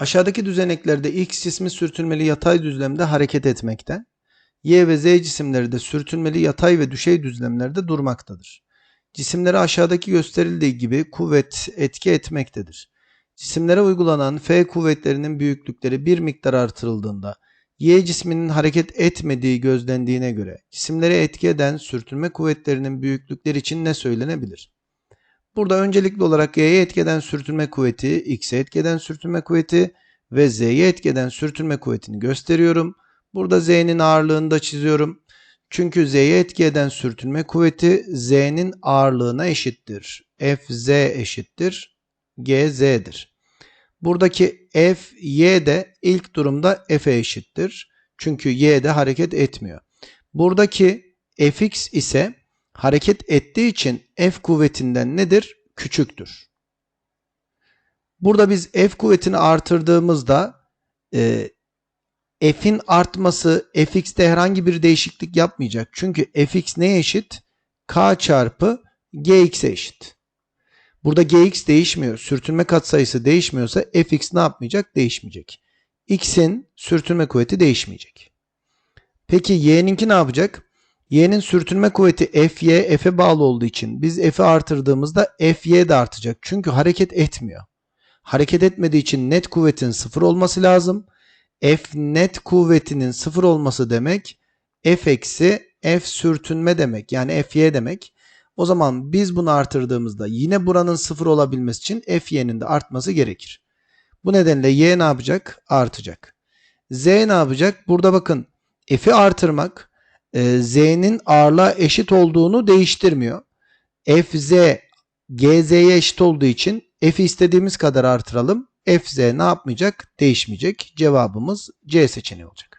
Aşağıdaki düzeneklerde X cismi sürtünmeli yatay düzlemde hareket etmekte. Y ve Z cisimleri de sürtünmeli yatay ve düşey düzlemlerde durmaktadır. Cisimlere aşağıdaki gösterildiği gibi kuvvet etki etmektedir. Cisimlere uygulanan F kuvvetlerinin büyüklükleri bir miktar artırıldığında Y cisminin hareket etmediği gözlendiğine göre cisimlere etki eden sürtünme kuvvetlerinin büyüklükleri için ne söylenebilir? Burada öncelikli olarak Y'ye etkeden sürtünme kuvveti, X'e etkeden sürtünme kuvveti ve Z'ye etkeden sürtünme kuvvetini gösteriyorum. Burada Z'nin ağırlığını da çiziyorum. Çünkü Z'ye etki eden sürtünme kuvveti Z'nin ağırlığına eşittir. Fz eşittir Gz'dir. Buradaki Fy de ilk durumda F'e eşittir. Çünkü Y de hareket etmiyor. Buradaki Fx ise hareket ettiği için F kuvvetinden nedir? Küçüktür. Burada biz F kuvvetini artırdığımızda e, F'in artması Fx'te herhangi bir değişiklik yapmayacak. Çünkü Fx neye eşit? K çarpı Gx'e eşit. Burada Gx değişmiyor. Sürtünme katsayısı değişmiyorsa Fx ne yapmayacak? Değişmeyecek. X'in sürtünme kuvveti değişmeyecek. Peki Y'ninki ne yapacak? Y'nin sürtünme kuvveti Fy, F'e bağlı olduğu için biz F'i artırdığımızda Fy de artacak. Çünkü hareket etmiyor. Hareket etmediği için net kuvvetin sıfır olması lazım. F net kuvvetinin sıfır olması demek F eksi F sürtünme demek. Yani Fy demek. O zaman biz bunu artırdığımızda yine buranın sıfır olabilmesi için Fy'nin de artması gerekir. Bu nedenle Y ne yapacak? Artacak. Z ne yapacak? Burada bakın F'i artırmak e, Z'nin ağırlığa eşit olduğunu değiştirmiyor. Fz Gz'ye eşit olduğu için F'i istediğimiz kadar artıralım. Fz ne yapmayacak? Değişmeyecek. Cevabımız C seçeneği olacak.